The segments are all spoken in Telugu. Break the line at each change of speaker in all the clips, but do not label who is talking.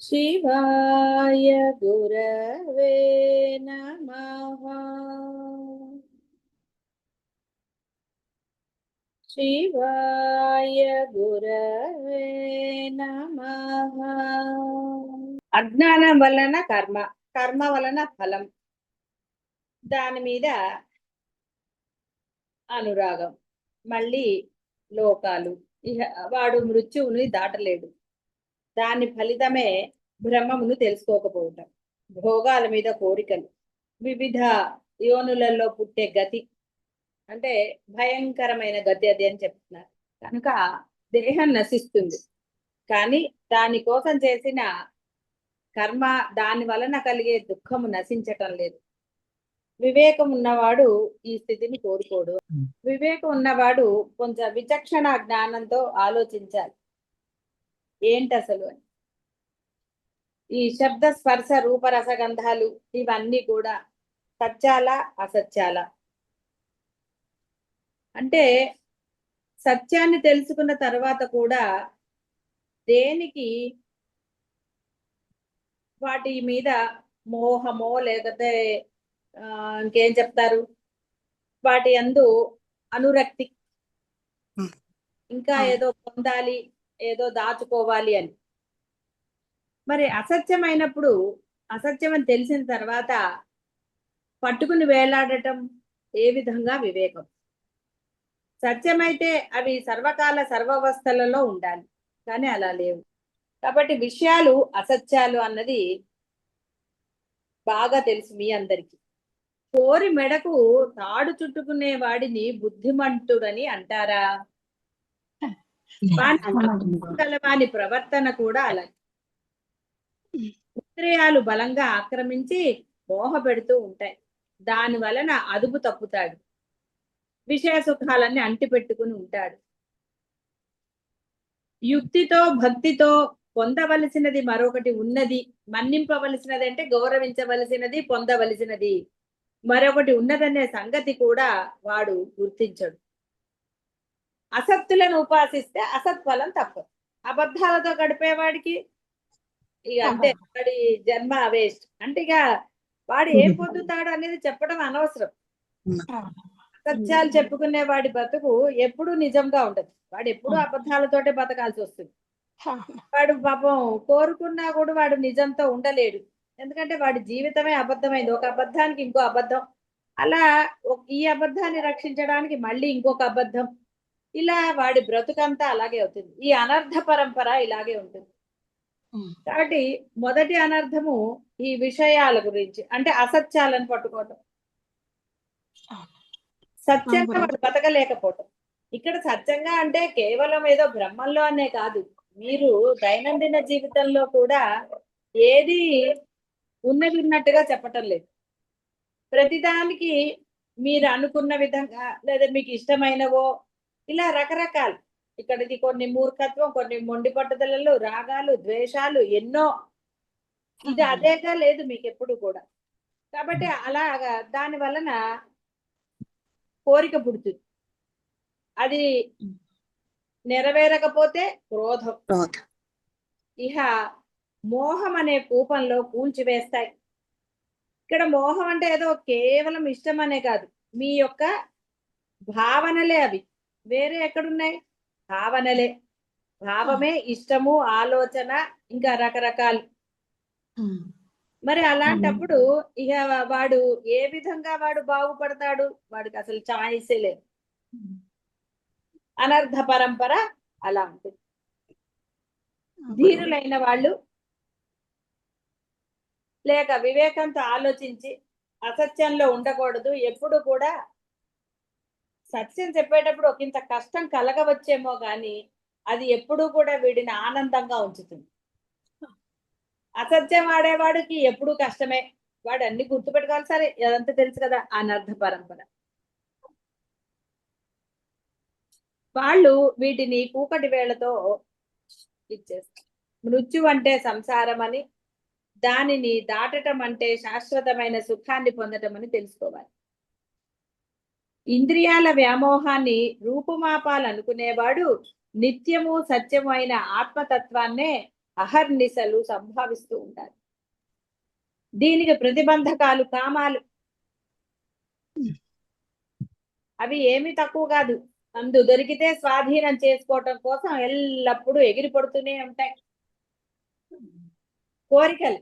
శివాయ గురవే నమః. శివాయ గురవే నమ. అజ్ఞానం వలన కర్మ కర్మ వలన ఫలం. దాని మీద అనురాగం. మళ్ళీ లోకాలు. ఇహ వాడు మృత్యువుని దాటలేడు. దాని ఫలితమే బ్రహ్మమును తెలుసుకోకపోవటం. భోగాల మీద కోరికలు. వివిధ యోనులలో పుట్టే గతి. అంటే భయంకరమైన గతి అది అని చెప్తున్నారు. కనుక దేహం నశిస్తుంది. కానీ దానికోసం చేసిన కర్మ దాని వలన కలిగే దుఃఖము నశించటం లేదు. వివేకం ఉన్నవాడు ఈ స్థితిని కోరుకోడు వివేకం ఉన్నవాడు కొంచెం విచక్షణ జ్ఞానంతో ఆలోచించాలి. ఏంటి అసలు అని ఈ శబ్ద స్పర్శ రూపరసగంధాలు ఇవన్నీ కూడా సత్యాల అసత్యాల అంటే సత్యాన్ని తెలుసుకున్న తర్వాత కూడా దేనికి వాటి మీద మోహమో లేకపోతే ఇంకేం చెప్తారు వాటి అందు అనురక్తి. ఇంకా. ఏదో పొందాలి ఏదో దాచుకోవాలి అని. మరి అసత్యమైనప్పుడు అసత్యం అని తెలిసిన తర్వాత పట్టుకుని వేలాడటం ఏ విధంగా వివేకం? సత్యమైతే అవి సర్వకాల సర్వవస్థలలో ఉండాలి కానీ అలా లేవు. కాబట్టి విషయాలు అసత్యాలు అన్నది బాగా తెలుసు మీ అందరికీ. కోరి మెడకు తాడు చుట్టుకునే వాడిని బుద్ధిమంతుడని అంటారా? వాని ప్రవర్తన కూడా అలాగే. ఇంద్రియాలు బలంగా ఆక్రమించి మోహ పెడుతూ ఉంటాయి. దాని వలన అదుపు తప్పుతాడు. విషయ సుఖాలన్నీ అంటి పెట్టుకుని ఉంటాడు. యుక్తితో భక్తితో పొందవలసినది మరొకటి ఉన్నది. మన్నింపవలసినది అంటే గౌరవించవలసినది పొందవలసినది. మరొకటి ఉన్నదనే సంగతి కూడా వాడు గుర్తించడు. అసత్తులను ఉపాసిస్తే అసత్ఫలం తప్పదు. అబద్ధాలతో గడిపేవాడికి ఇక అంతే వాడి జన్మ వేస్ట్. అంటే ఇక వాడు ఏం పొందుతాడు అనేది చెప్పడం అనవసరం. అసత్యాలు చెప్పుకునే వాడి బతుకు ఎప్పుడు నిజంగా ఉండదు. వాడు ఎప్పుడు అబద్ధాలతోటే బతకాల్సి వస్తుంది. వాడు పాపం కోరుకున్నా కూడా వాడు నిజంతో ఉండలేడు. ఎందుకంటే వాడి జీవితమే అబద్ధమైంది. ఒక అబద్ధానికి ఇంకో అబద్ధం. అలా ఈ అబద్ధాన్ని రక్షించడానికి మళ్ళీ ఇంకొక అబద్ధం. ఇలా వాడి బ్రతుకంతా అలాగే అవుతుంది. ఈ అనర్థ పరంపర ఇలాగే ఉంటుంది. కాబట్టి మొదటి అనర్థము ఈ విషయాల గురించి అంటే అసత్యాలను పట్టుకోవటం. సత్యంగా వాడు బతకలేకపోవటం. ఇక్కడ సత్యంగా అంటే కేవలం ఏదో బ్రహ్మంలో అనే కాదు. మీరు దైనందిన జీవితంలో కూడా ఏది ఉన్నది ఉన్నట్టుగా చెప్పటం లేదు. ప్రతిదానికి మీరు అనుకున్న విధంగా లేదా మీకు ఇష్టమైనవో ఇలా రకరకాలు. ఇక్కడికి కొన్ని మూర్ఖత్వం కొన్ని మొండి పట్టుదలలు రాగాలు ద్వేషాలు ఎన్నో. ఇది అదేగా లేదు మీకు ఎప్పుడు కూడా. కాబట్టి అలాగా దాని వలన కోరిక పుడుతుంది. అది నెరవేరకపోతే క్రోధం.
క్రోధ.
ఇహ మోహం అనే కూపంలో కూల్చివేస్తాయి ఇక్కడ మోహం అంటే ఏదో కేవలం ఇష్టం అనే కాదు. మీ యొక్క భావనలే అవి. వేరే ఎక్కడున్నాయి? భావనలే. భావమే ఇష్టము ఆలోచన ఇంకా రకరకాలు. మరి అలాంటప్పుడు ఇక వాడు ఏ విధంగా వాడు బాగుపడతాడు? వాడికి అసలు ఛాయిసే లేదు. అనర్థ పరంపర అలా ఉంటుంది ధీరులైన వాళ్ళు లేక వివేకంతో ఆలోచించి అసత్యంలో ఉండకూడదు. ఎప్పుడు కూడా సత్యం చెప్పేటప్పుడు ఒకంత కష్టం కలగవచ్చేమో గాని అది ఎప్పుడూ కూడా వీడిని ఆనందంగా ఉంచుతుంది. అసత్యం ఆడేవాడికి ఎప్పుడూ కష్టమే. వాడు అన్ని గుర్తుపెట్టుకోవాలి సరే అదంతా తెలుసు కదా అనర్థ పరంపర. వాళ్ళు వీటిని కూకటి వేళతో ఇచ్చేస్తారు. మృత్యు అంటే సంసారం అని దానిని దాటటం అంటే శాశ్వతమైన సుఖాన్ని పొందటం అని తెలుసుకోవాలి. ఇంద్రియాల వ్యామోహాన్ని రూపుమాపాలనుకునేవాడు నిత్యము సత్యము అయిన ఆత్మతత్వాన్నే అహర్నిశలు సంభావిస్తూ ఉంటారు. దీనికి ప్రతిబంధకాలు కామాలు. అవి ఏమి తక్కువ కాదు. అందు దొరికితే స్వాధీనం చేసుకోవటం కోసం ఎల్లప్పుడూ ఎగిరి పడుతూనే ఉంటాయి. కోరికలు.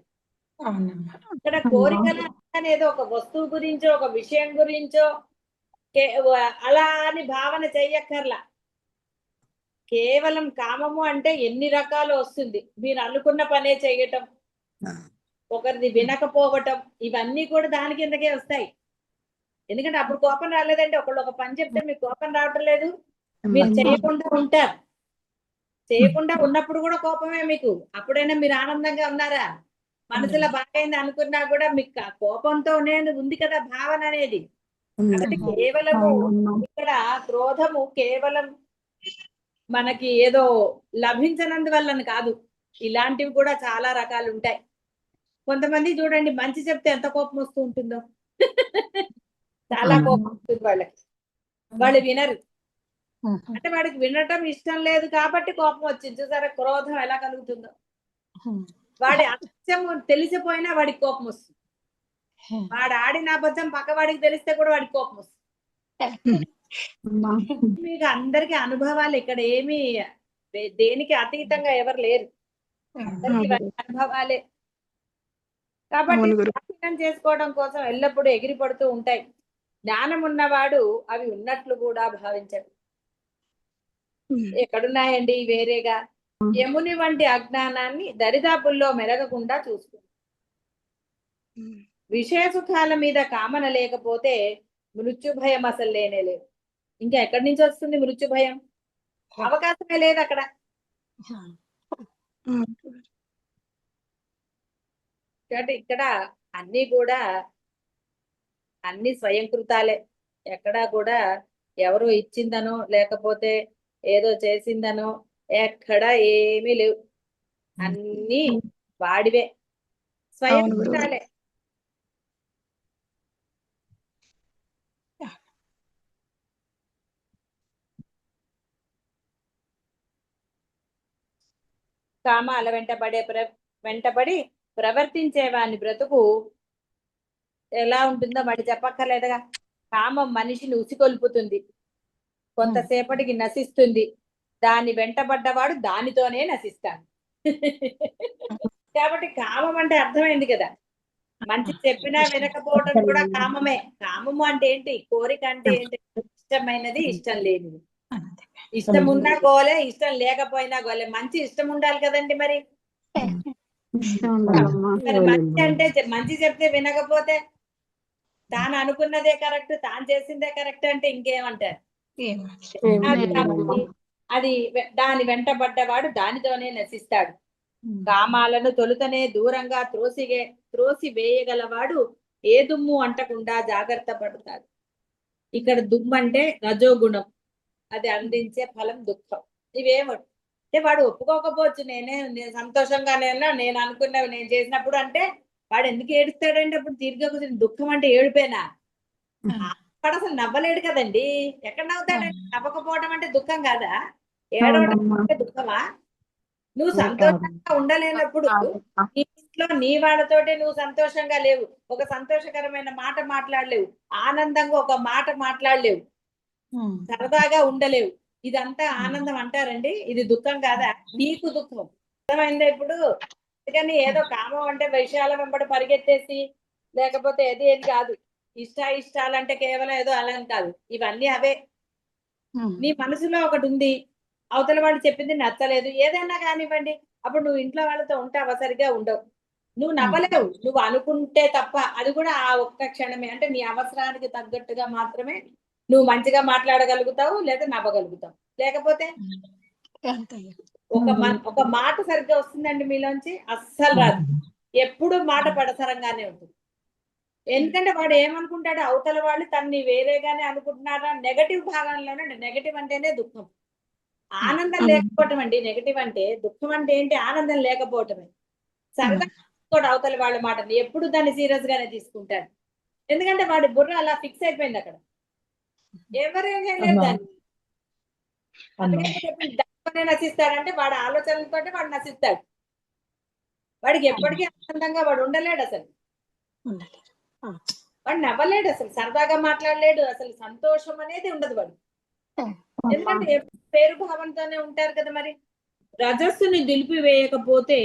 ఇక్కడ కోరికలు అనేది ఒక వస్తువు గురించో ఒక విషయం గురించో అలా అని భావన చెయ్యక్కర్లా. కేవలం కామము అంటే ఎన్ని రకాలు వస్తుంది. మీరు అనుకున్న పనే చేయటం ఒకరిది వినకపోవటం ఇవన్నీ కూడా దాని కిందకే వస్తాయి. ఎందుకంటే అప్పుడు కోపం రాలేదంటే ఒకళ్ళు ఒక పని చెప్తే మీకు కోపం రావటం లేదు. మీరు చేయకుండా ఉంటారు. చేయకుండా ఉన్నప్పుడు కూడా కోపమే మీకు. అప్పుడైనా మీరు ఆనందంగా ఉన్నారా? మనసులో బాగైంది అనుకున్నా కూడా మీకు ఆ కోపంతో నేను ఉంది కదా భావన అనేది. కాబట్టి కేవలము ఇక్కడ క్రోధము కేవలం మనకి ఏదో లభించనందువల్లని కాదు. ఇలాంటివి కూడా చాలా రకాలు ఉంటాయి. కొంతమంది చూడండి మంచి చెప్తే ఎంత కోపం వస్తూ ఉంటుందో. చాలా కోపం ఉంటుంది వాళ్ళకి. వాళ్ళు వినరు. అంటే వాడికి వినటం ఇష్టం లేదు కాబట్టి కోపం వచ్చింది. చూసారా క్రోధం ఎలా కలుగుతుందో. వాడి అసత్యం తెలిసిపోయినా వాడికి కోపం వస్తుంది. వాడు ఆడిన అబద్ధం పక్క వాడికి తెలిస్తే కూడా వాడికి కోపం వస్తుంది. మీకు అందరికి అనుభవాలు ఇక్కడ ఏమి దేనికి అతీతంగా ఎవరు లేరు. అనుభవాలే. కాబట్టి చేసుకోవడం కోసం ఎల్లప్పుడూ ఎగిరి పడుతూ ఉంటాయి. జ్ఞానం ఉన్నవాడు అవి ఉన్నట్లు కూడా భావించడు ఎక్కడున్నాయండి వేరేగా? యముని వంటి అజ్ఞానాన్ని దరిదాపుల్లో మెరగకుండా చూసుకో విషయ సుఖాల మీద కామన లేకపోతే మృత్యు భయం అసలు లేనే లేదు. ఇంకా ఎక్కడి నుంచి వస్తుంది మృత్యు భయం అవకాశమే లేదు అక్కడ. కాబట్టి ఇక్కడ అన్ని కూడా అన్ని స్వయంకృతాలే. ఎక్కడా కూడా ఎవరు ఇచ్చిందనో లేకపోతే ఏదో చేసిందనో ఎక్కడ ఏమీ లేవు. అన్ని వాడివే. స్వయంకృతాలే. కామాల వెంటబడే ప్ర వెంటబడి ప్రవర్తించే వాని బ్రతుకు ఎలా ఉంటుందో మరి చెప్పక్కర్లేదుగా. కామం మనిషిని ఉసికొల్పుతుంది కొంతసేపటికి నశిస్తుంది. దాని వెంటబడ్డవాడు దానితోనే నశిస్తాడు. కాబట్టి కామం అంటే అర్థమైంది కదా. మంచి చెప్పినా వినకపోవటం కూడా కామమే. కామము అంటే ఏంటి? కోరిక అంటే ఏంటి? ఇష్టమైనది ఇష్టం లేనిది. ఇష్టం ఉన్నా గోలే ఇష్టం లేకపోయినా గోలే. మంచి ఇష్టం ఉండాలి కదండి మరి. మరి మంచి అంటే మంచి చెప్తే వినకపోతే తాను అనుకున్నదే కరెక్ట్ తాను చేసిందే కరెక్ట్ అంటే ఇంకేమంటారు? అది దాని వెంటబడ్డవాడు దానితోనే నశిస్తాడు. కామాలను తొలుతనే దూరంగా త్రోసిగే త్రోసి వేయగలవాడు ఏ దుమ్ము అంటకుండా జాగ్రత్త పడతాడు. ఇక్కడ దుమ్ము అంటే రజోగుణం. అది అందించే ఫలం దుఃఖం. ఇవేమో అంటే వాడు ఒప్పుకోకపోవచ్చు నేనే నేను సంతోషంగా నేను నేను అనుకున్నవి నేను చేసినప్పుడు అంటే వాడు ఎందుకు ఏడుస్తాడంటే అప్పుడు తిరిగి కూర్చొని దుఃఖం అంటే ఏడిపోయినా. వాడు అసలు నవ్వలేడు కదండి. ఎక్కడ నవ్వుతాడండి? నవ్వకపోవడం అంటే దుఃఖం కాదా? ఏడవడం అంటే దుఃఖమా? నువ్వు సంతోషంగా ఉండలేనప్పుడు నీ ఇంట్లో నీ వాళ్ళతోటే నువ్వు సంతోషంగా లేవు. ఒక సంతోషకరమైన మాట మాట్లాడలేవు. ఆనందంగా ఒక మాట మాట్లాడలేవు. సరదాగా ఉండలేవు. ఇదంతా ఆనందం అంటారండి. ఇది దుఃఖం కాదా? నీకు దుఃఖం. అర్థమైందా ఇప్పుడు? అందుకని ఏదో కామం అంటే విషయాల వెంబడి పరిగెత్తేసి లేకపోతే ఏది ఏది కాదు. ఇష్ట ఇష్టాలంటే కేవలం ఏదో అలా కాదు. ఇవన్నీ అవే. నీ మనసులో ఒకటి ఉంది. అవతల వాళ్ళు చెప్పింది నచ్చలేదు. ఏదైనా కానివ్వండి. అప్పుడు నువ్వు ఇంట్లో వాళ్ళతో ఉంటావా? సరిగా ఉండవు. నువ్వు నవ్వలేవు. నువ్వు అనుకుంటే తప్ప అది కూడా ఆ ఒక్క క్షణమే. అంటే నీ అవసరానికి తగ్గట్టుగా మాత్రమే నువ్వు మంచిగా మాట్లాడగలుగుతావు లేదా నవ్వగలుగుతావు? లేకపోతే ఒక ఒక మాట సరిగ్గా వస్తుందండి మీలోంచి? అస్సలు రాదు. ఎప్పుడు మాట పడసరంగానే ఉంటుంది. ఎందుకంటే వాడు ఏమనుకుంటాడు? అవతల వాళ్ళు తన్ని వేరేగానే అనుకుంటున్నారా? నెగటివ్ భాగంలోనే నెగటివ్ అంటేనే దుఃఖం. ఆనందం లేకపోవటం అండి. నెగటివ్ అంటే దుఃఖం అంటే ఏంటి? ఆనందం లేకపోవటమే. సరదా అవతల వాళ్ళ మాటని ఎప్పుడు దాన్ని సీరియస్ గానే తీసుకుంటాడు. ఎందుకంటే వాడి బుర్ర అలా ఫిక్స్ అయిపోయింది అక్కడ. ఎవరేం చేయలేదు దాన్ని. నశిస్తాడంటే వాడి ఆలోచనలతోటి వాడు నశిస్తాడు. వాడికి ఎప్పటికీ ఆనందంగా వాడు ఉండలేడు అసలు. వాడు నవ్వలేడు అసలు సరదాగా మాట్లాడలేడు అసలు సంతోషం అనేది ఉండదు వాడు ఎందుకంటే పేరు భావంతోనే ఉంటారు కదా మరి. రజస్సుని దులిపివేయకపోతే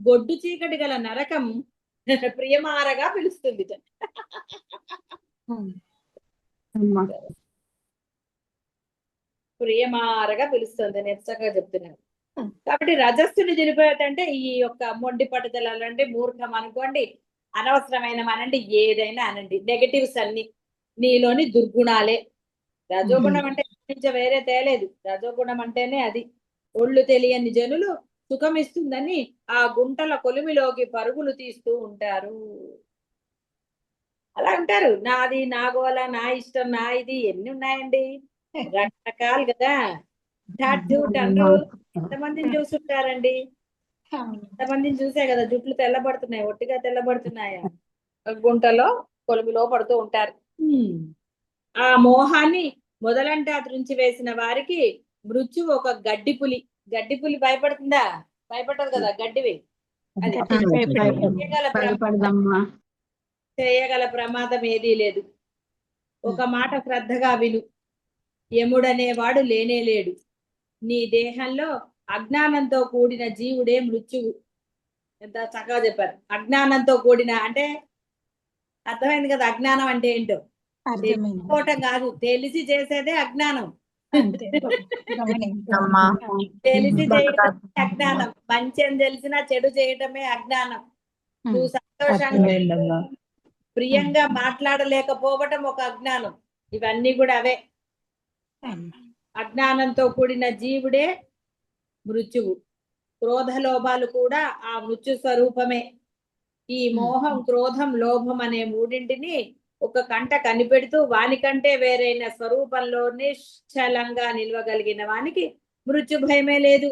గొడ్డు చీకటి గల నరకం ప్రియమారగా పిలుస్తుంది ప్రియమారగా పిలుస్తుంది నేను చక్కగా చెప్తున్నాను. కాబట్టి రజస్సుని దులిపేటంటే ఈ యొక్క మొండి పట్టుదల అంటే మూర్ఖం అనుకోండి అనవసరమైన అనండి ఏదైనా అనండి. నెగటివ్స్ అన్ని నీలోని దుర్గుణాలే. రజోగుణం అంటే నుంచి వేరే తేలేదు. రజోగుణం అంటేనే అది. ఒళ్ళు తెలియని జనులు సుఖమిస్తుందని ఆ గుంటల కొలిమిలోకి పరుగులు తీస్తూ ఉంటారు. అలా ఉంటారు నాది నా గోల నా ఇష్టం నా ఇది ఎన్ని ఉన్నాయండి? రకరకాలు కదా. డాట్ అంటారు. ఎంతమందిని చూస్తుంటారండి ఎంతమందిని చూసే కదా జుట్లు తెల్లబడుతున్నాయి ఒట్టిగా తెల్లబడుతున్నాయా? గుంటలో కొలుములో పడుతూ ఉంటారు. ఆ మోహాన్ని మొదలంటే అతరించి వేసిన వారికి మృత్యు ఒక గడ్డి పులి. గడ్డి పులి భయపడుతుందా? భయపడదు కదా గడ్డివి. అది చేయగల ప్రమాదం ఏదీ లేదు. ఒక మాట శ్రద్ధగా విను. యముడనేవాడు లేనే లేడు. నీ దేహంలో అజ్ఞానంతో కూడిన జీవుడే మృత్యువు. ఎంత చక్కగా చెప్పారు. అజ్ఞానంతో కూడిన అంటే అర్థమైంది కదా అజ్ఞానం అంటే ఏంటో?
అర్థమైంది.
తెలుసుకోవటం కాదు. తెలిసి చేసేదే అజ్ఞానం. తెలిసి చేయటం అజ్ఞానం. మంచి అని తెలిసినా చెడు చేయటమే అజ్ఞానం. నువ్వు సంతోషంగా. ప్రియంగా మాట్లాడలేకపోవటం ఒక అజ్ఞానం. ఇవన్నీ కూడా అవే. అజ్ఞానంతో కూడిన జీవుడే మృత్యువు. క్రోధ లోభాలు కూడా ఆ మృత్యు స్వరూపమే. ఈ మోహం క్రోధం లోభం అనే మూడింటిని ఒక కంట కనిపెడుతూ వానికంటే వేరైన స్వరూపంలో నిశ్చలంగా నిల్వగలిగిన వానికి మృత్యు భయమే లేదు.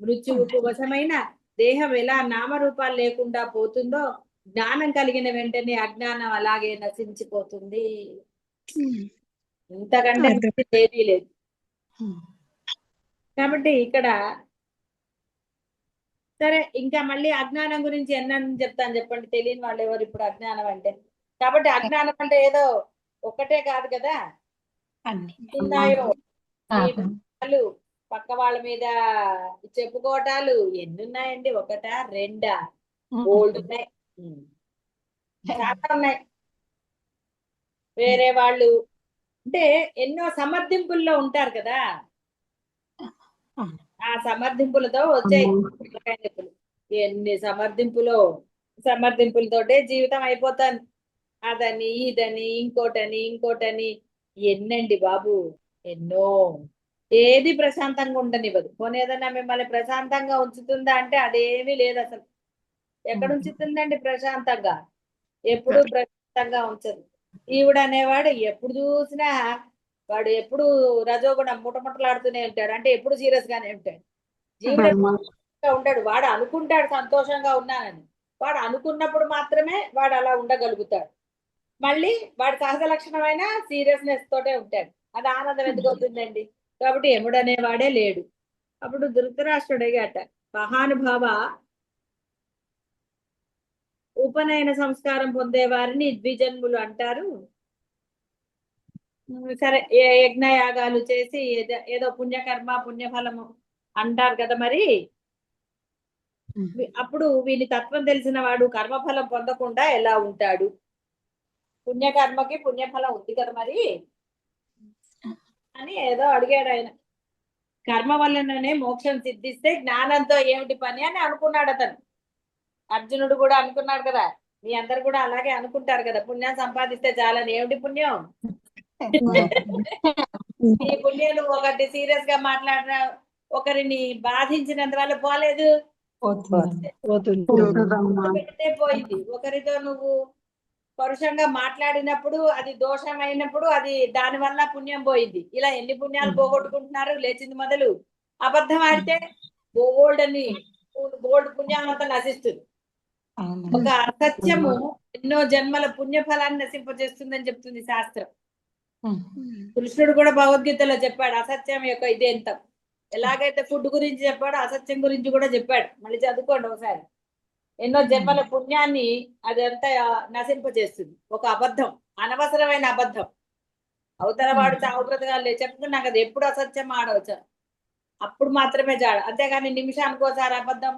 మృత్యువుకు వశమైన దేహం ఎలా నామరూపాలు లేకుండా పోతుందో జ్ఞానం కలిగిన వెంటనే అజ్ఞానం అలాగే నశించిపోతుంది. ఇంతకంటే ఏదీ లేదు. కాబట్టి ఇక్కడ సరే ఇంకా మళ్ళీ అజ్ఞానం గురించి ఎన్నని చెప్తాను చెప్పండి. తెలియని వాళ్ళు ఎవరు ఇప్పుడు అజ్ఞానం అంటే? కాబట్టి అజ్ఞానం అంటే ఏదో ఒక్కటే కాదు కదా? ఉన్నాయో? పక్క వాళ్ళ మీద చెప్పుకోవటాలు ఎన్ని ఉన్నాయండి ఒకటా? రెండా? ఓల్డ్ ఉన్నాయి. చాలా ఉన్నాయి వేరే వాళ్ళు. అంటే ఎన్నో సమర్థింపుల్లో ఉంటారు కదా. ఆ సమర్థింపులతో వచ్చాయి. ఎన్ని సమర్థింపులో సమర్థింపులతోటే జీవితం అయిపోతాను. అదని ఇదని ఇంకోటని ఇంకోటని. ఎన్నండి బాబు ఎన్నో. ఏది ప్రశాంతంగా ఉండనివ్వదు. పోనీ ఏదన్నా మిమ్మల్ని ప్రశాంతంగా ఉంచుతుందా అంటే అదేమీ లేదు అసలు. ఎక్కడ. ఉంచుతుందండి ప్రశాంతంగా? ఎప్పుడు ప్రశాంతంగా ఉంచదు. ఈవిడ అనేవాడు ఎప్పుడు చూసినా వాడు ఎప్పుడు రజోగుణం ముటముటలాడుతూనే ఉంటాడు. అంటే ఎప్పుడు సీరియస్ గానే ఉంటాడు. జీవుడు సంతోషంగా ఉంటాడు? వాడు అనుకుంటాడు సంతోషంగా ఉన్నానని. వాడు అనుకున్నప్పుడు మాత్రమే వాడు అలా ఉండగలుగుతాడు. మళ్ళీ వాడి సహజ లక్షణమైన సీరియస్నెస్ తోటే ఉంటాడు. అది ఆనందం ఎందుకు అవుతుందండి? కాబట్టి ఎముడు అనేవాడే లేడు. అప్పుడు ధృతరాష్ట్రుడు అడిగాట మహానుభావ ఉపనయన సంస్కారం పొందే వారిని ద్విజన్ములు అంటారు. సరే ఏ యజ్ఞ యాగాలు చేసి ఏదో ఏదో పుణ్యకర్మ పుణ్యఫలము అంటారు కదా మరి. అప్పుడు వీని తత్వం తెలిసిన వాడు కర్మఫలం పొందకుండా ఎలా ఉంటాడు? పుణ్యకర్మకి పుణ్యఫలం ఉంది కదా మరి. అని ఏదో అడిగాడు ఆయన. కర్మ వల్లనే మోక్షం సిద్ధిస్తే జ్ఞానంతో ఏమిటి పని అని అనుకున్నాడు అతను. అర్జునుడు కూడా అనుకున్నాడు కదా. మీ అందరు కూడా అలాగే అనుకుంటారు కదా. పుణ్యం సంపాదిస్తే చాలని. ఏమిటి పుణ్యం? ఈ పుణ్యం ఒకటి సీరియస్గా మాట్లాడిన ఒకరిని బాధించినంత వల్ల పోలేదు. పెడితే పోయింది. ఒకరితో నువ్వు పరుషంగా మాట్లాడినప్పుడు అది దోషమైనప్పుడు అది దాని వల్ల పుణ్యం పోయింది. ఇలా ఎన్ని పుణ్యాలు పోగొట్టుకుంటున్నారు? లేచింది మొదలు. అబద్ధం ఆడితే బోల్డ్ అని బోల్డ్ పుణ్యం అంతా నశిస్తుంది. ఒక అసత్యము ఎన్నో జన్మల పుణ్య ఫలాన్ని నశింపజేస్తుందని చెప్తుంది శాస్త్రం. కృష్ణుడు కూడా భగవద్గీతలో చెప్పాడు అసత్యం యొక్క ఇది ఎంత ఎలాగైతే ఫుడ్ గురించి చెప్పాడో అసత్యం గురించి కూడా చెప్పాడు. మళ్ళీ చదువుకోండి ఒకసారి. ఎన్నో జన్మల పుణ్యాన్ని అదంతా నశింపజేస్తుంది. ఒక అబద్ధం అనవసరమైన అబద్ధం. అవతల వాడు చావు బ్రతకాలే చెప్పుకున్నా కదా ఎప్పుడు అసత్యం ఆడవచ్చు. అప్పుడు మాత్రమే జాడ అంతేగాని నిమిషానికి ఒకసారి అబద్ధం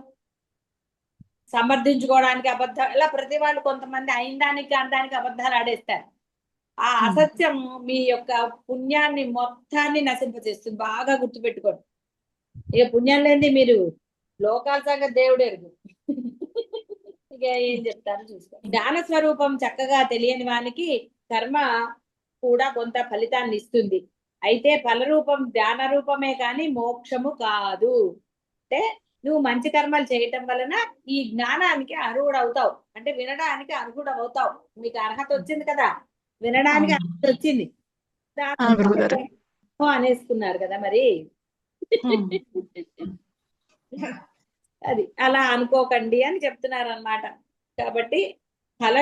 సమర్థించుకోవడానికి అబద్ధం ఇలా ప్రతి వాళ్ళు కొంతమంది అయిన దానికి అనడానికి అబద్ధాలు ఆడేస్తారు. ఆ. అసత్యం మీ యొక్క పుణ్యాన్ని మొత్తాన్ని నశింపజేస్తుంది. బాగా గుర్తుపెట్టుకోండి. ఇక పుణ్యం లేని మీరు లోకాల సంగతి దేవుడు ఎరుగు ఇక ఏం చెప్తారో చూసుకో జ్ఞాన స్వరూపం చక్కగా తెలియని వానికి కర్మ కూడా కొంత ఫలితాన్ని ఇస్తుంది. అయితే ఫలరూపం ధ్యాన రూపమే కానీ మోక్షము కాదు. అంటే నువ్వు మంచి కర్మలు చేయటం వలన ఈ జ్ఞానానికి అర్హుడు అవుతావు అంటే వినడానికి అర్హుడు అవుతావు మీకు అర్హత వచ్చింది కదా? వినడానికి. అర్హత వచ్చింది. అనేసుకున్నారు కదా మరి. అది అలా అనుకోకండి అని చెప్తున్నారు అన్నమాట కాబట్టి ఫల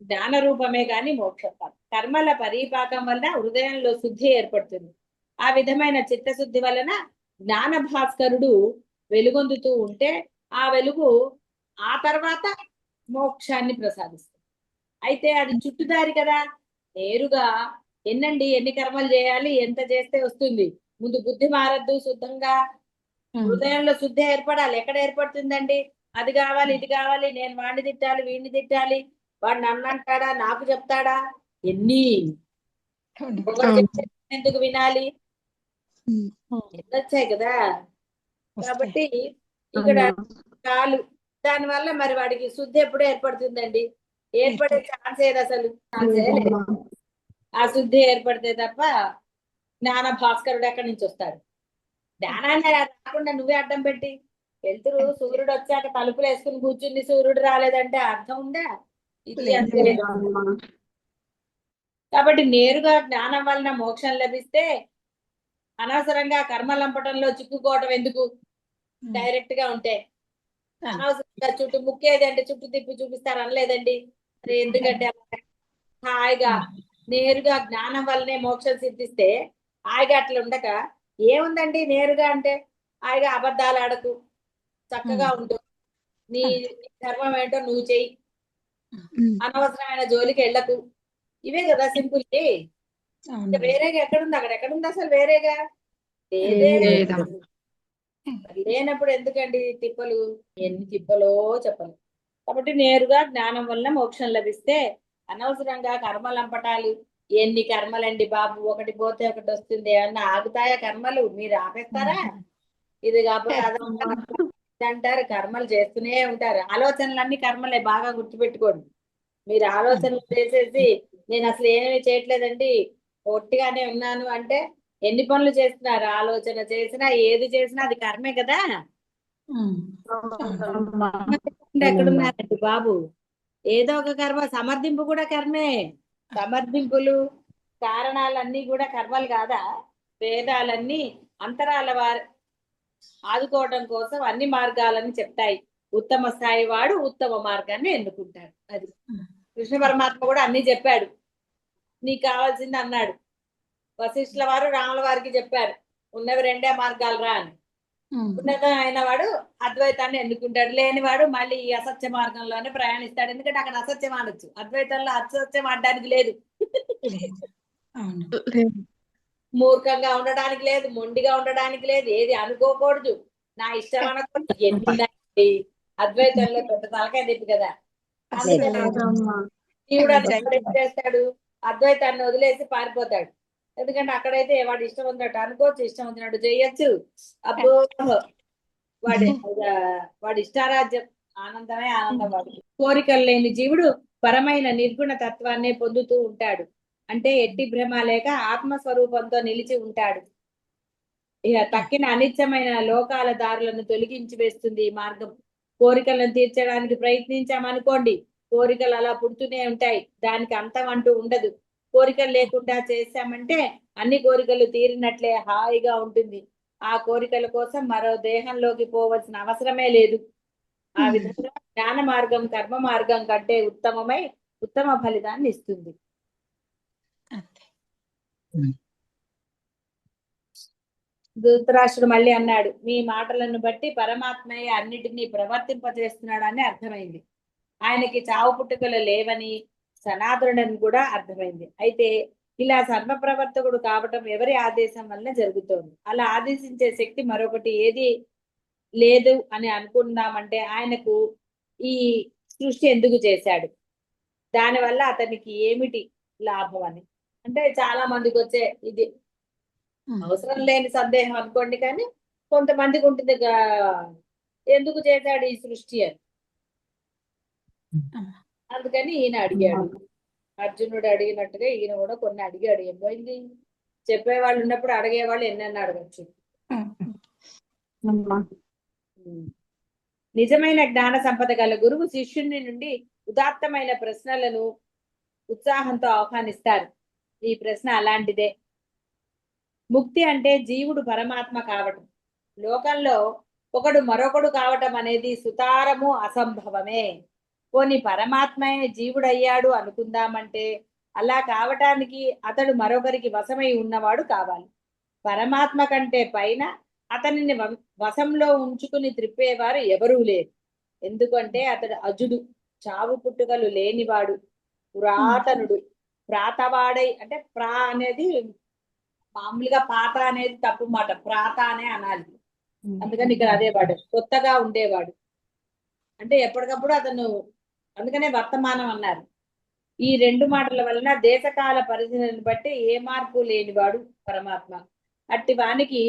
జ్ఞాన రూపమే గాని మోక్షం కర్మల పరిపాకం వలన హృదయంలో శుద్ధి ఏర్పడుతుంది. ఆ విధమైన చిత్తశుద్ధి వలన జ్ఞాన భాస్కరుడు వెలుగొందుతూ ఉంటే ఆ వెలుగు ఆ తర్వాత మోక్షాన్ని ప్రసాదిస్తుంది. అయితే అది చుట్టుదారి కదా. నేరుగా ఎన్నండి ఎన్ని కర్మలు చేయాలి ఎంత చేస్తే వస్తుంది? ముందు బుద్ధి మారద్దు శుద్ధంగా. హృదయంలో శుద్ధి ఏర్పడాలి. ఎక్కడ ఏర్పడుతుందండి? అది కావాలి ఇది కావాలి నేను వాడిని తిట్టాలి వీడిని తిట్టాలి. వాడు నన్ను అంటాడా నాకు చెప్తాడా? ఎన్ని? ఎందుకు వినాలి?
ఉమ్.
ఎన్ని వచ్చాయి కదా. కాబట్టి ఇక్కడ చాలు. దాని వల్ల మరి వాడికి శుద్ధి ఎప్పుడు ఏర్పడుతుందండి? ఏర్పడే ఛాన్స్ ఏది అసలు. ఆ శుద్ధి ఏర్పడితే తప్ప జ్ఞాన భాస్కరుడు ఎక్కడి నుంచి వస్తాడు? జ్ఞానాన్ని రాకుండా నువ్వే అడ్డం పెట్టి. వెళ్తురు సూర్యుడు వచ్చాక తలుపులు వేసుకుని కూర్చుంది సూర్యుడు రాలేదంటే అర్థం ఉందా? ఇది. అంతే. కాబట్టి నేరుగా జ్ఞానం వలన మోక్షం లభిస్తే అనవసరంగా కర్మ లంపటంలో చిక్కుకోవటం ఎందుకు. డైరెక్ట్గా ఉంటే. చుట్టూ ముక్కేది అంటే చుట్టూ తిప్పి చూపిస్తారు అనలేదండి. మరి ఎందుకంటే? హాయిగా నేరుగా జ్ఞానం వల్లనే మోక్షం సిద్ధిస్తే హాయిగా అట్లా ఉండక ఏముందండి నేరుగా అంటే? హాయిగా అబద్ధాలు ఆడకు. చక్కగా ఉండు. నీ ధర్మం ఏంటో నువ్వు చెయ్యి. అనవసరమైన జోలికి వెళ్ళకు. ఇవే కదా సింపుల్. వేరేగా ఎక్కడుంది? అక్కడ ఎక్కడుంది అసలు వేరేగా? లేదే.
లేదా.
మరి లేనప్పుడు ఎందుకండి తిప్పలు? ఎన్ని తిప్పలో చెప్పలు కాబట్టి నేరుగా జ్ఞానం వల్ల మోక్షం లభిస్తే అనవసరంగా కర్మలంపటాలు ఎన్ని కర్మలండి బాబు? ఒకటి పోతే ఒకటి వస్తుంది ఏమన్నా ఆగుతాయా కర్మలు? మీరు ఆపేస్తారా? ఇది కాకపోతే అది అంటారు. కర్మలు చేస్తూనే ఉంటారు. ఆలోచనలన్నీ కర్మలే. బాగా గుర్తుపెట్టుకోండి. మీరు ఆలోచనలు చేసేసి నేను అసలు ఏమీ చేయట్లేదండి. ఒట్టిగానే ఉన్నాను అంటే ఎన్ని పనులు చేస్తున్నారు? ఆలోచన చేసినా ఏది చేసినా అది కర్మే కదా. ఎక్కడున్నారండి బాబు? ఏదో ఒక కర్మ సమర్థింపు కూడా కర్మే. సమర్థింపులు కారణాలన్నీ కూడా కర్మలు కాదా? వేదాలన్నీ అంతరాల వారి ఆదుకోవడం కోసం అన్ని మార్గాలని చెప్తాయి. ఉత్తమ స్థాయి వాడు ఉత్తమ మార్గాన్ని ఎన్నుకుంటాడు. అది. కృష్ణ పరమాత్మ కూడా అన్ని చెప్పాడు. నీకు కావాల్సింది అన్నాడు. వశిష్ఠుల వారు రాముల వారికి చెప్పారు ఉన్నవి రెండే మార్గాలు రా అని.
ఉమ్.
ఉన్నతం అయిన వాడు అద్వైతాన్ని ఎన్నుకుంటాడు లేనివాడు మళ్ళీ ఈ అసత్య మార్గంలోనే ప్రయాణిస్తాడు. ఎందుకంటే అక్కడ అసత్యం ఆడొచ్చు అద్వైతంలో అసత్యం ఆడడానికి లేదు.
లేదు. అవును.
మూర్ఖంగా ఉండడానికి లేదు మొండిగా ఉండడానికి లేదు ఏది అనుకోకూడదు. నా ఇష్టం అనకూడదు. ఎన్ని. అద్వైతంలో పెద్ద తలకాయ తిప్పి కదా. శివుడు చేస్తాడు? అద్వైతాన్ని వదిలేసి పారిపోతాడు. ఎందుకంటే అక్కడైతే వాడి ఇష్టం ఉన్నట్టు అనుకోవచ్చు ఇష్టం వచ్చినట్టు చేయొచ్చు. అబ్బో వాడి వాడి ఇష్టారాజ్యం. ఆనందమే ఆనందం వాడికి కోరికలు లేని జీవుడు పరమైన నిర్గుణ తత్వాన్ని పొందుతూ ఉంటాడు. అంటే ఎట్టి భ్రమ లేక ఆత్మస్వరూపంతో నిలిచి ఉంటాడు. ఇక తక్కిన అనిత్యమైన లోకాల దారులను తొలగించి వేస్తుంది ఈ మార్గం. కోరికలను తీర్చడానికి ప్రయత్నించామనుకోండి కోరికలు అలా పుడుతూనే ఉంటాయి. దానికి అంతం అంటూ ఉండదు. కోరికలు లేకుండా చేశామంటే అన్ని కోరికలు తీరినట్లే హాయిగా ఉంటుంది. ఆ కోరికల కోసం మరో దేహంలోకి పోవలసిన అవసరమే లేదు. ఆ. విధంగా జ్ఞాన మార్గం కర్మ మార్గం కంటే ఉత్తమమై ఉత్తమ ఫలితాన్ని ఇస్తుంది.
అంతే.
ధృతరాష్ట్రుడు మళ్ళీ అన్నాడు మీ మాటలను బట్టి పరమాత్మయ్య అన్నిటినీ ప్రవర్తింపజేస్తున్నాడని అర్థమైంది. ఆయనకి చావు పుట్టుకలు లేవని సనాతనుడని కూడా అర్థమైంది. అయితే ఇలా సర్వ ప్రవర్తకుడు కావటం ఎవరి ఆదేశం వల్ల జరుగుతోంది. అలా ఆదేశించే శక్తి మరొకటి ఏది లేదు అని అనుకుందామంటే ఆయనకు ఈ సృష్టి ఎందుకు చేశాడు? దానివల్ల అతనికి ఏమిటి లాభం అని. అంటే చాలా మందికి వచ్చే ఇది. అవసరం లేని సందేహం అనుకోండి కానీ కొంతమందికి ఉంటుంది ఎందుకు చేశాడు ఈ సృష్టి అని. అందుకని ఈయన అడిగాడు. అర్జునుడు అడిగినట్టుగా ఈయన కూడా కొన్ని అడిగాడు. ఏం పోయింది చెప్పేవాళ్ళు ఉన్నప్పుడు అడిగేవాళ్ళు ఎన్నెన్న అడగచ్చు. నిజమైన జ్ఞాన సంపద గల గురువు శిష్యుని నుండి ఉదాత్తమైన ప్రశ్నలను ఉత్సాహంతో ఆహ్వానిస్తారు. ఈ ప్రశ్న అలాంటిదే. ముక్తి అంటే జీవుడు పరమాత్మ కావటం. లోకంలో ఒకడు మరొకడు కావటం అనేది సుతారము అసంభవమే. పోని పరమాత్మయే జీవుడయ్యాడు అనుకుందామంటే అలా కావటానికి అతడు మరొకరికి వశమై ఉన్నవాడు కావాలి. పరమాత్మ కంటే పైన అతనిని వశంలో ఉంచుకుని త్రిప్పేవారు ఎవరూ లేరు. ఎందుకంటే అతడు అజుడు చావు పుట్టుకలు లేనివాడు పురాతనుడు. ప్రాతవాడై అంటే ప్రా అనేది మామూలుగా పాత అనేది తప్పు మాట ప్రాత అనే అనాలి. అందుకని ఇక్కడ అదే వాడు కొత్తగా ఉండేవాడు. అంటే ఎప్పటికప్పుడు అతను అందుకనే వర్తమానం అన్నారు. ఈ రెండు మాటల వలన దేశకాల పరిస్థితులను బట్టి ఏ మార్పు లేనివాడు పరమాత్మ. అట్టి వానికి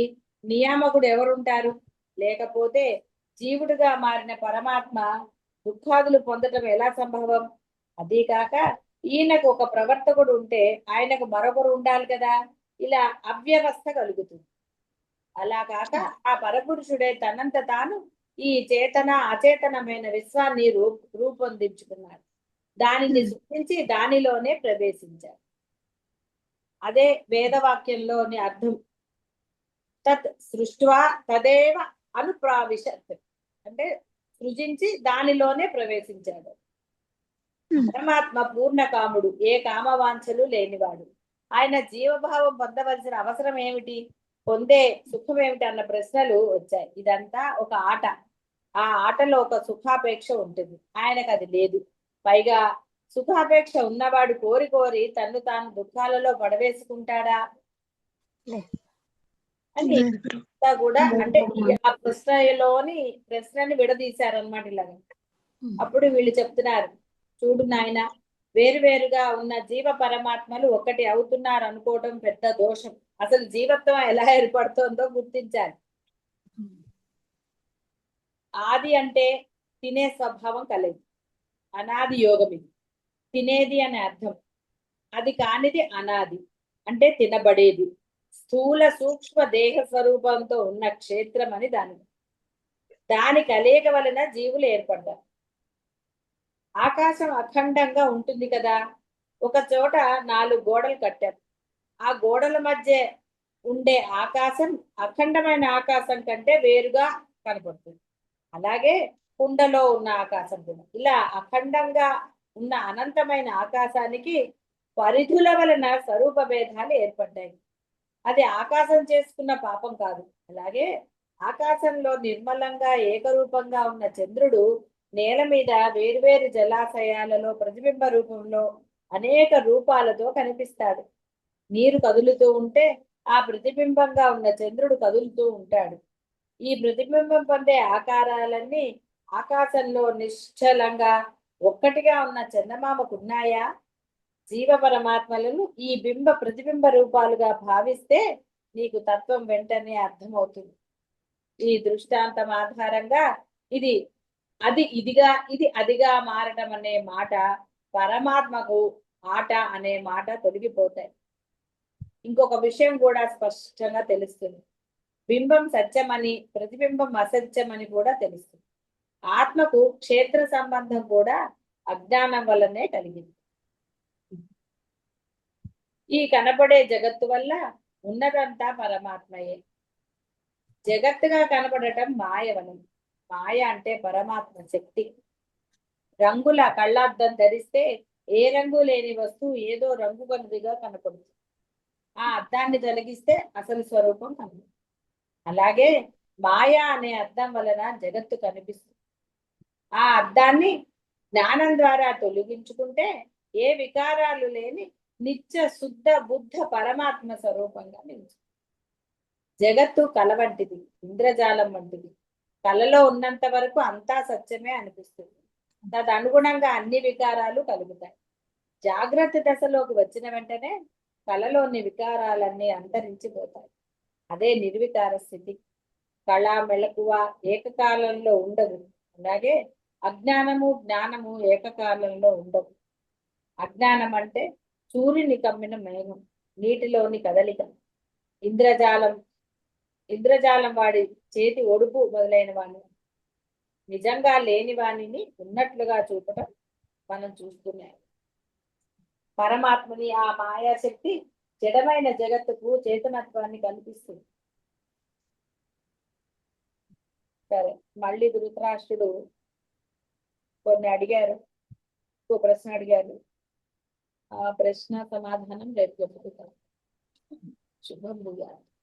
నియామకుడు ఎవరుంటారు? లేకపోతే జీవుడుగా మారిన పరమాత్మ దుఃఖాదులు పొందటం ఎలా సంభవం? అదీ కాక ఈయనకు ఒక ప్రవర్తకుడు ఉంటే ఆయనకు మరొకరు ఉండాలి కదా? ఇలా అవ్యవస్థ కలుగుతుంది. అలా కాక ఆ పరపురుషుడే తనంత తాను ఈ చేతన అచేతనమైన విశ్వాన్ని రూ రూపొందించుకున్నాడు. దానిని సృష్టించి దానిలోనే ప్రవేశించారు అదే వేదవాక్యంలోని అర్థం. తత్ సృష్ట్వా తదేవ అనుప్రావిశత్. అంటే సృజించి దానిలోనే ప్రవేశించాడు. పరమాత్మ పూర్ణ కాముడు ఏ కామవాంఛలు లేనివాడు. ఆయన జీవభావం పొందవలసిన అవసరం ఏమిటి? పొందే సుఖం ఏమిటి? అన్న ప్రశ్నలు వచ్చాయి. ఇదంతా ఒక ఆట. ఆ ఆటలో ఒక సుఖాపేక్ష ఉంటుంది. ఆయనకు అది లేదు. పైగా సుఖాపేక్ష ఉన్నవాడు కోరి కోరి తన్ను తాను దుఃఖాలలో పడవేసుకుంటాడా. అంటే కూడా అంటే ఆ ప్రశ్నలోని ప్రశ్నని విడదీశారనమాట ఇలాగ.
ఉమ్.
అప్పుడు వీళ్ళు చెప్తున్నారు చూడు నాయన వేరువేరుగా ఉన్న జీవ పరమాత్మలు ఒకటి అవుతున్నారు అనుకోవడం పెద్ద దోషం. అసలు జీవత్వం ఎలా ఏర్పడుతోందో గుర్తించాలి. ఆది అంటే తినే స్వభావం కలదు. అనాది యోగం ఇది. తినేది అనే అర్థం. అది కానిది అనాది. అంటే తినబడేది. స్థూల సూక్ష్మ దేహ స్వరూపంతో ఉన్న క్షేత్రం అని దాని. దాని కలయిక వలన జీవులు ఏర్పడ్డారు. ఆకాశం అఖండంగా ఉంటుంది కదా. ఒక చోట నాలుగు గోడలు కట్టారు. ఆ గోడల మధ్య ఉండే ఆకాశం అఖండమైన ఆకాశం కంటే వేరుగా కనపడుతుంది. అలాగే కుండలో ఉన్న ఆకాశం కూడా. ఇలా అఖండంగా ఉన్న అనంతమైన ఆకాశానికి పరిధుల వలన స్వరూప భేదాలు ఏర్పడ్డాయి. అది ఆకాశం చేసుకున్న పాపం కాదు. అలాగే ఆకాశంలో నిర్మలంగా ఏకరూపంగా ఉన్న చంద్రుడు నేల మీద వేరువేరు జలాశయాలలో ప్రతిబింబ రూపంలో అనేక రూపాలతో కనిపిస్తాడు. నీరు కదులుతూ ఉంటే ఆ ప్రతిబింబంగా ఉన్న చంద్రుడు కదులుతూ ఉంటాడు. ఈ ప్రతిబింబం పొందే ఆకారాలన్నీ ఆకాశంలో నిశ్చలంగా ఒక్కటిగా ఉన్న చందమామకున్నాయా? జీవ పరమాత్మలను ఈ బింబ ప్రతిబింబ రూపాలుగా భావిస్తే నీకు తత్వం వెంటనే అర్థమవుతుంది. ఈ దృష్టాంతం ఆధారంగా ఇది అది ఇదిగా ఇది అదిగా మారటం అనే మాట పరమాత్మకు ఆట అనే మాట తొలగిపోతాయి. ఇంకొక విషయం కూడా స్పష్టంగా తెలుస్తుంది. బింబం సత్యమని ప్రతిబింబం అసత్యమని కూడా తెలుస్తుంది. ఆత్మకు క్షేత్ర సంబంధం కూడా అజ్ఞానం వల్లనే కలిగింది. ఈ కనపడే జగత్తు వల్ల ఉన్నదంతా పరమాత్మయే. జగత్తుగా కనపడటం మాయవనం. మాయ అంటే పరమాత్మ శక్తి. రంగుల కళ్ళార్థం ధరిస్తే ఏ రంగు లేని వస్తువు ఏదో రంగు కొలదిగా కనపడుతుంది. ఆ అద్దాన్ని తొలగిస్తే అసలు స్వరూపం కనపడుతుంది. అలాగే మాయ అనే అర్థం వలన జగత్తు కనిపిస్తుంది. ఆ అర్థాన్ని జ్ఞానం ద్వారా తొలగించుకుంటే ఏ వికారాలు లేని నిత్య శుద్ధ బుద్ధ పరమాత్మ స్వరూపంగా నిలిచి జగత్తు కల వంటిది ఇంద్రజాలం వంటిది. కలలో ఉన్నంత వరకు అంతా సత్యమే అనిపిస్తుంది. తదనుగుణంగా అన్ని వికారాలు కలుగుతాయి. జాగ్రత్త దశలోకి వచ్చిన వెంటనే కలలోని వికారాలన్నీ అంతరించిపోతాయి అదే నిర్వికార స్థితి. కళ మెలకువ ఏకకాలంలో ఉండదు. అలాగే అజ్ఞానము జ్ఞానము ఏకకాలంలో ఉండవు. అజ్ఞానం అంటే సూర్యుని కమ్మిన మేఘం నీటిలోని కదలిక. ఇంద్రజాలం ఇంద్రజాలం వాడి చేతి ఒడుపు మొదలైన వాణి నిజంగా లేని వాణిని ఉన్నట్లుగా చూపటం మనం చూస్తున్నాం పరమాత్మని ఆ మాయాశక్తి జడమైన జగత్తుకు చేతనత్వాన్ని కల్పిస్తుంది. సరే మళ్ళీ ధృతరాష్ట్రుడు కొన్ని అడిగారు ఇంకో ప్రశ్న అడిగారు. ఆ ప్రశ్న సమాధానం రేపు చెప్పుకుంటాం. శుభం భూయాలు